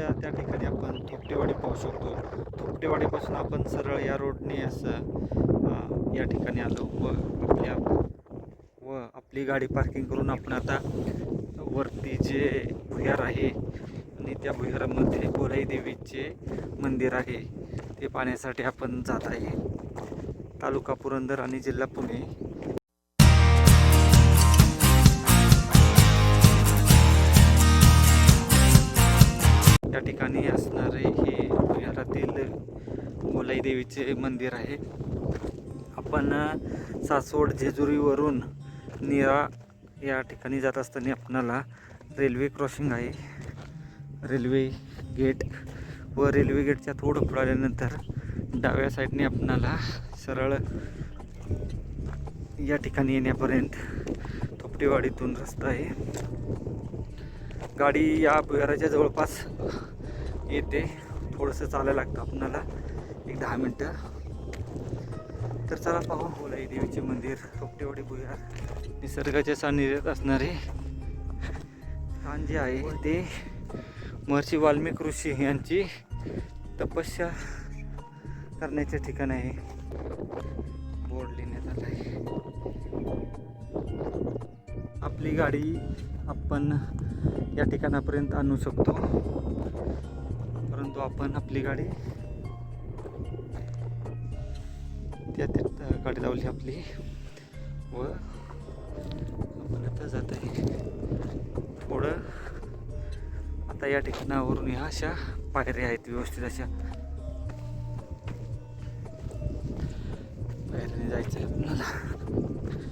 गावाच्या त्या ठिकाणी आपण थोपटेवाडी पाहू शकतो. थोपटेवाडीपासून आपण सरळ या रोडने असं या ठिकाणी आलो व आपल्या व आपली गाडी पार्किंग करून आपण आता वरती जे भुयार आहे आणि त्या भुयारामध्ये बोलाई देवीचे मंदिर आहे ते पाहण्यासाठी आपण जात आहे. तालुका पुरंदर आणि जिल्हा पुणे. ठिकाणी असणारे हे विहारातील बोलाई देवीचे मंदिर आहे. आपण सासवड जेजुरीवरून निरा या ठिकाणी जात असताना आपणाला रेल्वे क्रॉसिंग आहे. रेल्वे गेट व रेल्वे गेटच्या थोडं पुढे आल्यानंतर डाव्या साईडने आपणाला सरळ या ठिकाणी येण्यापर्यंत थोपटेवाडीतून रस्ता आहे. गाडी या भुयाराच्या जवळपास येते. थोडंसं चालायला लागतं आपणाला. एक दहा मिनटं. तर चला पाहू. बोलाई देवीचे मंदिर रोपटेवाडी भुयार. निसर्गाच्या सानिध्यात असणारे स्थान जे आहे ते. महर्षी वाल्मिक ऋषी यांची तपस्या करण्याचे ठिकाण आहे. बोर्ड लिहिण्यात आलं आहे. आपली गाडी आपण या ठिकाणापर्यंत आणू शकतो. परंतु आपण आपली गाडी त्या त्या गाडी लावली आपली व आपण आता जात आहे थोडं आता या ठिकाणावरून ह्या अशा पायऱ्या आहेत व्यवस्थित अशा. पायऱ्याने जायचं आहे आपल्याला.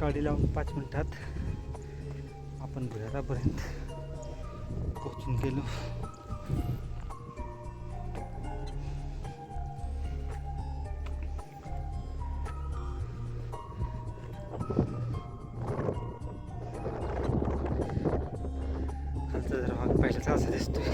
गाडी लावून पाच मिनटात आपण भुयारापर्यंत पोचून गेलो. खालचा जरा भाग पहिल्याचा असा दिसतोय.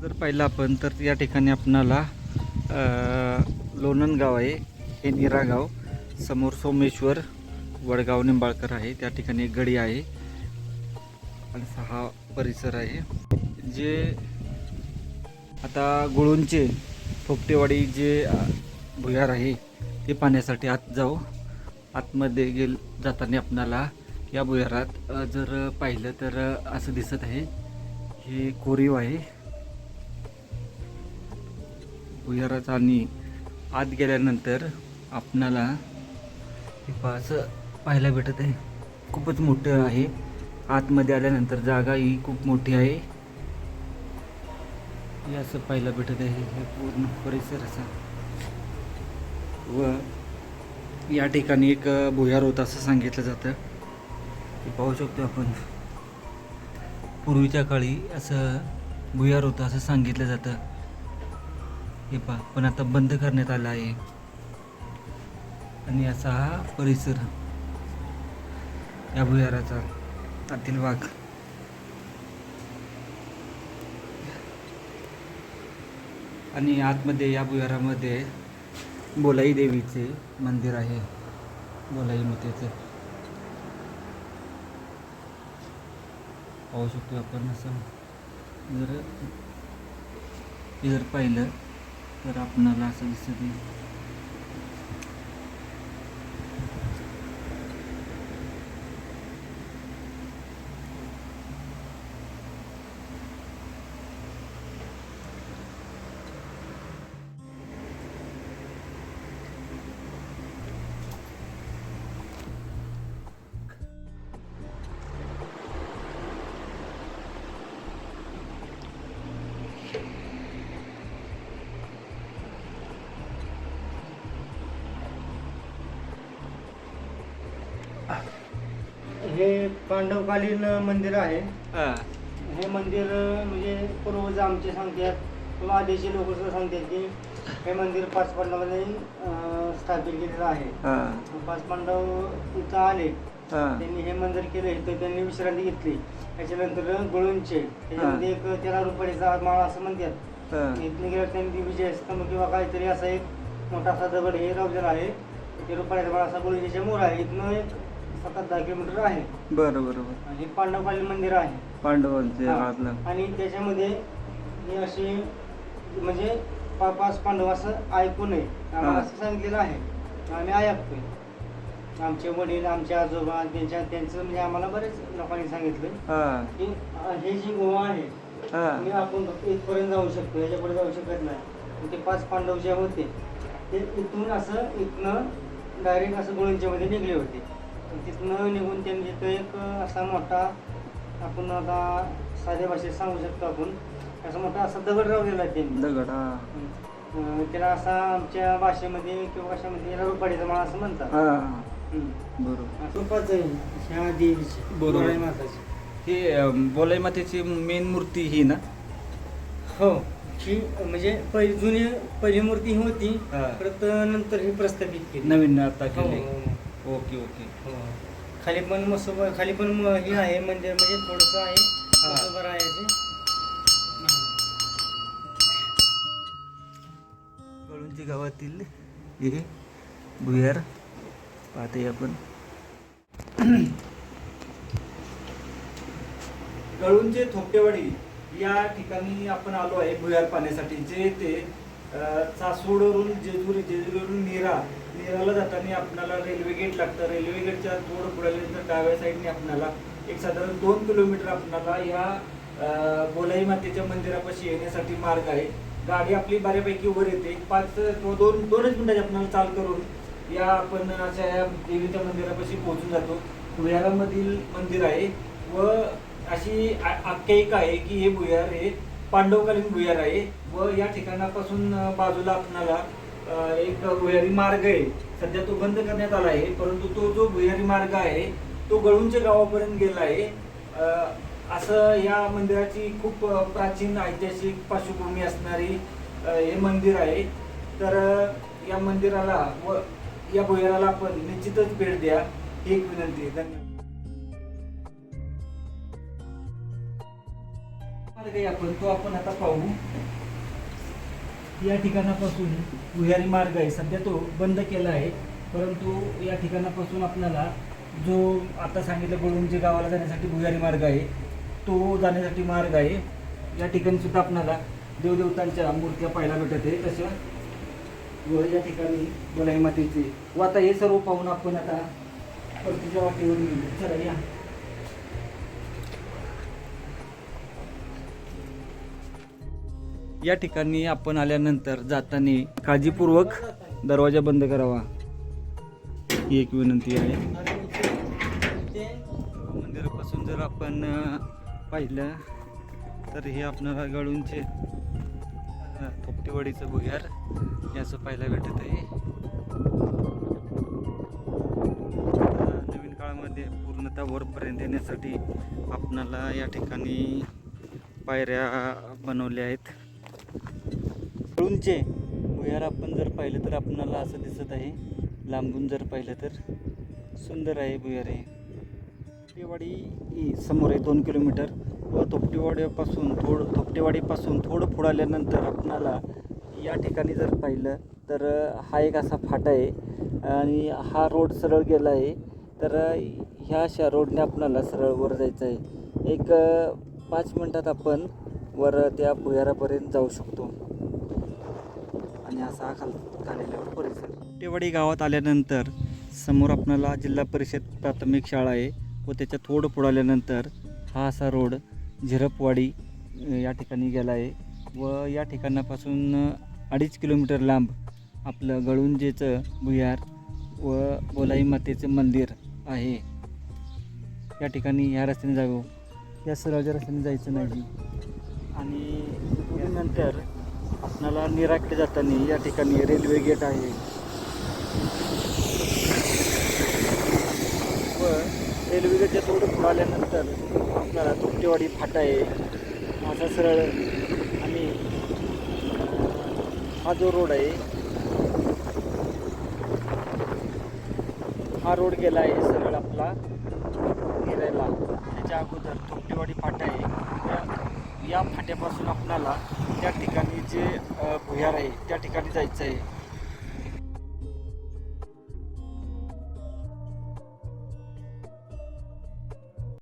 जर पाहिलं आपण तर या ठिकाणी आपणाला अ, लोणंद गाव आहे. हे निरा गाव. समोर सोमेश्वर वडगाव निंबाळकर आहे. त्या ठिकाणी एक गडी आहे. आणि हा परिसर आहे. जे आता गुळूंचे फोपटेवाडी जे भुयार आहे ते पाहण्यासाठी आत जाऊ. आतमध्ये गेल जाताना आपणाला या भुयारात जर पाहिलं तर असं दिसत आहे हे कोरीव आहे. भुयाराचा आणि आत गेल्यानंतर आपणाला हे असं पाहायला भेटत आहे. खूपच मोठं आहे. आतमध्ये आल्यानंतर जागा ही खूप मोठी आहे. हे असं पाहायला भेटत आहे. हे पूर्ण परिसर असा. व या ठिकाणी एक भुयार होता असं सांगितलं जातं. हे पाहू शकतो आपण. पूर्वीच्या काळी असं भुयार होतं असं सांगितलं जातं. हे पा पण आता बंद करण्यात आलं आहे. आणि असा हा परिसर या भुयाराचा आतील भाग. आणि आतमध्ये या भुयारामध्ये बोलाई देवीचे मंदिर आहे. बोलाई मातेचं पाहू शकतो आपण असं. जर जर पाहिलं तर आपणाला असं दिसत पांडवकालीन मंदिर आहे. हा, हे मंदिर म्हणजे पूर्वज आमचे सांगतात किंवा आधीचे लोक सुद्धा सांगतात की हे मंदिर पाच पांडवांनी अं, स्थापित केलेलं आहे. हा, पाच पांडव इथं आले. हा, त्यांनी हे मंदिर केलं इथं त्यांनी विश्रांती घेतली. त्याच्यानंतर गुळूंचे त्याच्यामध्ये एक तेरा रुपयाचा माळा असं म्हणतात. हा. इथून गेल्यावर त्यांनी विजय स्तंभ किंवा काहीतरी असा एक मोठा असा दगड हे रावलेला आहे. ते रुपयाचा माळा असा गुळूंच्या मोर आहे इथनं एक सात आठ दहा किलोमीटर आहे. बरं बरोबर आणि हे पांडवकालीन मंदिर आहे. पांडवांचे हा. काळातलं आणि त्याच्यामध्ये हे असे म्हणजे पा- पाच पांडव असं ऐकू नये आम्हाला हा. असं सांगितलेलं आहे. आम्ही ऐकतोय. आमचे वडील आमचे आजोबा त्यांच्या त्यांचं म्हणजे आम्हाला बरेच लोकांनी सांगितलं हा. की अं, हे जी गोवा आहे हा. मी आपण फक्त इथपर्यंत जाऊ शकतो याच्यापुढे जाऊ शकत नाही. ते पाच पांडव जे होते ते इथून असं इथनं डायरेक्ट असं गोळींच्या मध्ये निघले होते. तिथनं निघून त्यांनी तिथं एक असा मोठा आपण आता साध्या भाषेत सांगू शकतो आपण. असा मोठा असा दगड रावलेला आहे त्यांनी. दगड हा. अं, त्याला असा आमच्या भाषेमध्ये किंवा भाषेमध्ये याला रुपाडीचा माळा असं म्हणतात. हा हम्म. बरोबर. रूपाचं आहे. ह्या देवीची बरोबर. गोराई माताची. ही अं, बोलाई मातेची मेन मूर्ती ही ना? हो. ही म्हणजे पहिली जुनी पहिली मूर्ती ही होती. हा. परत नंतर ही प्रस्थापित केली. नवीन आता हो, केली हो, ओके ओके हो. खाली पण मसोबा खाली पण म- हे आहे म्हणजे म्हणजे थोडस आहे हा. मसोबा राहायचे कळुंची गावातील हे भुयार पाहते आपण कळुंचे थोपटेवाडी या ठिकाणी आपण आलो आहे भुयार पाण्यासाठी जे ते अं, चासोडवरून जेजुरी जेजुरीवरून नीरा नीराला जाताना आपणाला रेल्वे गेट लागतं. रेल्वे गेटच्या थोडं पुढे डाव्या साईडने आपणाला एक साधारण दोन किलोमीटर आपणाला या बोलाई मातेच्या मंदिरापाशी येण्यासाठी मार्ग आहे. गाडी आपली बऱ्यापैकी वर येते. एक पाच किंवा दोन दोनच मिनिटाची आपल्याला चाल करून या आपण अशा या देवीच्या मंदिरापाशी पोहोचून जातो. भुयारामधील मंदिर आहे व अशी आख्यायिका आहे की हे भुयार हे पांडवकालीन भुयार आहे व या ठिकाणापासून बाजूला आपणाला एक भुयारी मार्ग आहे. सध्या तो बंद करण्यात आला आहे परंतु तो जो भुयारी मार्ग आहे तो गळूंच्या गावापर्यंत गेला आहे. असं या मंदिराची खूप प्राचीन ऐतिहासिक पार्श्वभूमी असणारी हे मंदिर आहे. तर या मंदिराला व या भुयाराला आपण निश्चितच भेट द्या. ही एक विनंती आहे. धन्यवाद. मार्ग आपण तो आपण आता पाहू. या ठिकाणापासून भुयारी मार्ग आहे. सध्या तो बंद केला आहे. परंतु या ठिकाणापासून आपल्याला जो आता सांगितलं गोळुंजे गावाला जाण्यासाठी भुयारी मार्ग आहे तो जाण्यासाठी मार्ग आहे. या ठिकाणी सुद्धा आपल्याला देवदेवतांच्या मूर्त्या पाहायला भेटत आहे. तशा व या ठिकाणी बोलाई मातेचे व आता हे सर्व पाहून आपण आता परतीच्या वाटेवर गेलो चला या. या ठिकाणी आपण आल्यानंतर जाताना काळजीपूर्वक दरवाजा बंद करावा. ही एक विनंती आहे. मंदिरापासून जर आपण पाहिलं तर हे आपल्याला गळूंचे थोपटेवाडीचं भुयार याचं पाहायला भेटत आहे. नवीन काळामध्ये पूर्णतः वरपर्यंत येण्यासाठी आपणाला या ठिकाणी पायऱ्या बनवल्या आहेत. कळूंचे भुयार आपण जर पाहिलं तर आपणाला असं दिसत आहे. लांबून जर पाहिलं तर सुंदर आहे भुयार आहे थोपटेवाडी समोर आहे दोन किलोमीटर. व तोपटेवाड्यापासून थोडं तोपटेवाडीपासून थोडं पुढं आल्यानंतर आपणाला या ठिकाणी जर पाहिलं तर हा एक असा फाटा आहे. आणि हा रोड सरळ गेला आहे. तर ह्या अशा रोडने आपणाला सरळ वर जायचं आहे. एक पाच मिनटात आपण वर त्या भुयारापर्यंत जाऊ शकतो. आणि असा हा खाल खालेल्यावर परिसर. टेवाडी गावात आल्यानंतर समोर आपणाला जिल्हा परिषद प्राथमिक शाळा आहे व त्याच्या थोडं पुढं आल्यानंतर हा असा रोड झिरपवाडी या ठिकाणी गेला आहे. व या ठिकाणापासून अडीच किलोमीटर लांब आपलं गळुंजेचं भुयार व बोलाई मातेचं मंदिर आहे. या ठिकाणी ह्या रस्त्याने जावं. या सरळच्या रस्त्याने जायचं नाही. आणि नंतर आपणाला निराकडे जाताना या ठिकाणी रेल्वे गेट आहे. व रेल्वे गेटच्या थोडं पुढं आल्यानंतर आपल्याला तुपटेवाडी फाटा आहे. असा सरळ आणि हा जो रोड आहे हा रोड गेला आहे सरळ आपला फिरायला. त्याच्या अगोदर तुपटेवाडी फाटा आहे. या फाट्यापासून आपणाला त्या ठिकाणी जे भुयार आहे त्या ठिकाणी जायचं आहे.